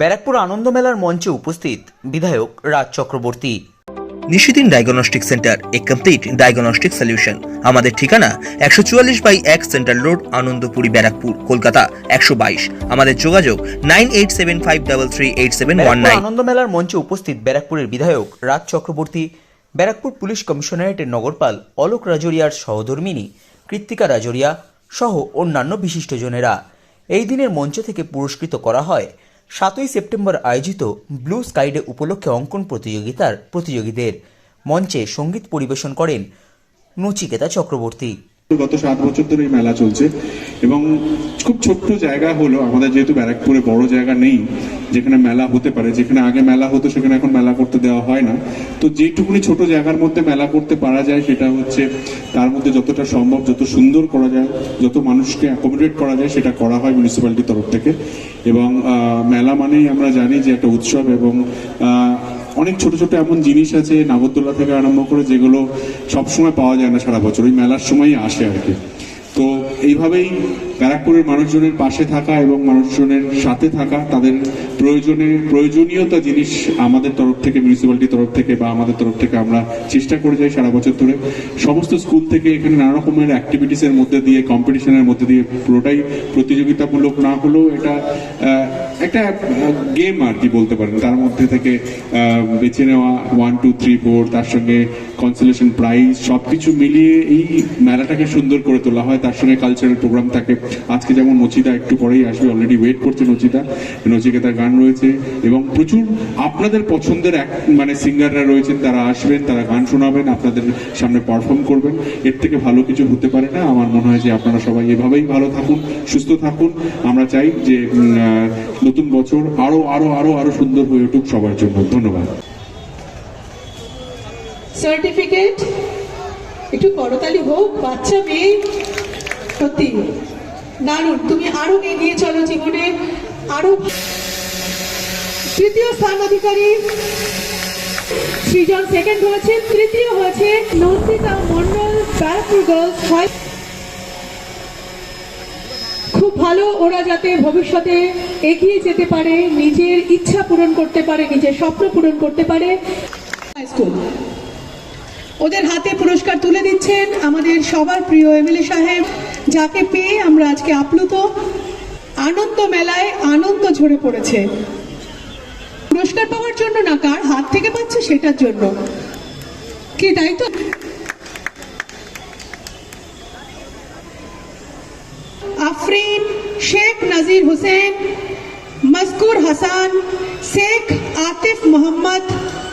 ব্যারাকপুর আনন্দ মেলার মঞ্চে উপস্থিত বিধায়ক Raj Chakraborty. Nishidin diagnostic centre a complete diagnostic solution আমাদের ঠিকানা একশো চুয়াল্লিশ বাই এক সেন্ট্রাল রোড আনন্দপুরি ব্যারাকপুর কলকাতা একশো বাইশ। আমাদের যোগাযোগ nine eight seven five double three eight seven one nine. আনন্দমেলার মঞ্চে উপস্থিত ব্যারাকপুরের বিধায়ক রাজ চক্রবর্তী ব্যারাকপুর পুলিশ কমিশনারেটের নগরপাল অলোক রাজরিয়ার সহধর্মিনী কৃত্তিকা রাজরিয়া সহ অন্যান্য বিশিষ্টজনেরা। এই দিনের মঞ্চ থেকে পুরস্কৃত করা হয় সাতই সেপ্টেম্বর আয়োজিত ব্লু স্কাইডে উপলক্ষে অঙ্কন প্রতিযোগিতার প্রতিযোগীদের মঞ্চে সংগীত পরিবেশন করেন নচিকেতা চক্রবর্তী। গত সাত বছর ধরে এই মেলা চলছে এবং খুব ছোট্ট জায়গা হলো, আমাদের যেহেতু ব্যারাকপুরে বড় জায়গা নেই, যেখানে মেলা হতে পারে, যেখানে আগে মেলা হতো সেখানে এখন মেলা করতে দেওয়া হয় না। তো যেটুকুনি ছোট জায়গার মধ্যে মেলা করতে পারা যায় সেটা হচ্ছে তার মধ্যে যতটা সম্ভব, যত সুন্দর করা যায়, যত মানুষকে অ্যাকোমোডেট করা যায় সেটা করা হয় মিউনিসিপ্যালিটির তরফ থেকে। এবং মেলা মানেই আমরা জানি যে একটা উৎসব এবং অনেক ছোট ছোট এমন জিনিস আছে নাগরদোলা থেকে আরম্ভ করে যেগুলো সবসময় পাওয়া যায় না সারা বছর, ওই মেলার সময়ই আসে আর কি। তো এইভাবেই ব্যারাকপুরের মানুষজনের পাশে থাকা এবং মানুষজনের সাথে থাকা, তাদের প্রয়োজনে, প্রয়োজনীয়তা জিনিস আমাদের তরফ থেকে মিউনিসিপ্যালিটির তরফ থেকে বা আমাদের তরফ থেকে আমরা চেষ্টা করে যাই সারা বছর ধরে। সমস্ত স্কুল থেকে এখানে নানা রকমের অ্যাক্টিভিটিসের মধ্যে দিয়ে কম্পিটিশনের মধ্যে দিয়ে পুরোটাই প্রতিযোগিতামূলক না হলেও এটা একটা গেম আর কি বলতে পারেন। তার মধ্যে থেকে বেছে নেওয়া ওয়ান টু থ্রি ফোর তার সঙ্গে কনসোলেশন প্রাইজ সব কিছু মিলিয়ে এই মেলাটাকে সুন্দর করে তোলা হয়। তার সঙ্গে কালচারাল প্রোগ্রাম থাকে। আজকে যেমন নচিতা একটু পরেই আসবে অলরেডি ওয়েট করছে নচিতা। নচিকেতার গান রয়েছে এবং প্রচুর আপনাদের পছন্দের এক মানে সিঙ্গাররা রয়েছেন, তারা আসবেন, তারা গান শোনাবেন, আপনাদের সামনে পারফর্ম করবেন। এর থেকে ভালো কিছু হতে পারে না। আমার মনে হয় যে আপনারা সবাই এভাবেই ভালো থাকুন, সুস্থ থাকুন। আমরা চাই যে নতুন বছর আরও আরও আরও আরও সুন্দর হয়ে উঠুক সবার জন্য। ধন্যবাদ। সার্টিফিকেট একটু করতালি হোক, বাচ্চা মেয়ে? সত্যি। দারুণ তুমি আরও এগিয়ে চলো জীবনে। আরও তৃতীয় স্থান অধিকারী। সৃজন সেকেন্ড হয়েছে, তৃতীয় হয়েছে নন্দিতা মন্ডল ব্যারাকপুর গার্লস হাই খুব ভালো, ওরা যাতে ভবিষ্যতে এগিয়ে যেতে পারে, নিজের ইচ্ছা পূরণ করতে পারে, নিজের স্বপ্ন পূরণ করতে পারে। হাই স্কুল ওদের হাতে পুরস্কার তুলে দিচ্ছেন আমাদের সবার প্রিয় এমএলএ সাহেব, যাকে পেয়ে আমরা আজকে আপ্লুত। আনন্দ মেলায় আনন্দ ঝরে পড়েছে। পুরস্কার পাওয়ার জন্য না কার হাত থেকে পাচ্ছে সেটার জন্য। কি, তাই তো? আফরিন, শেখ নাজির হোসেন, মজকুর হাসান, শেখ আতিফ মোহাম্মদ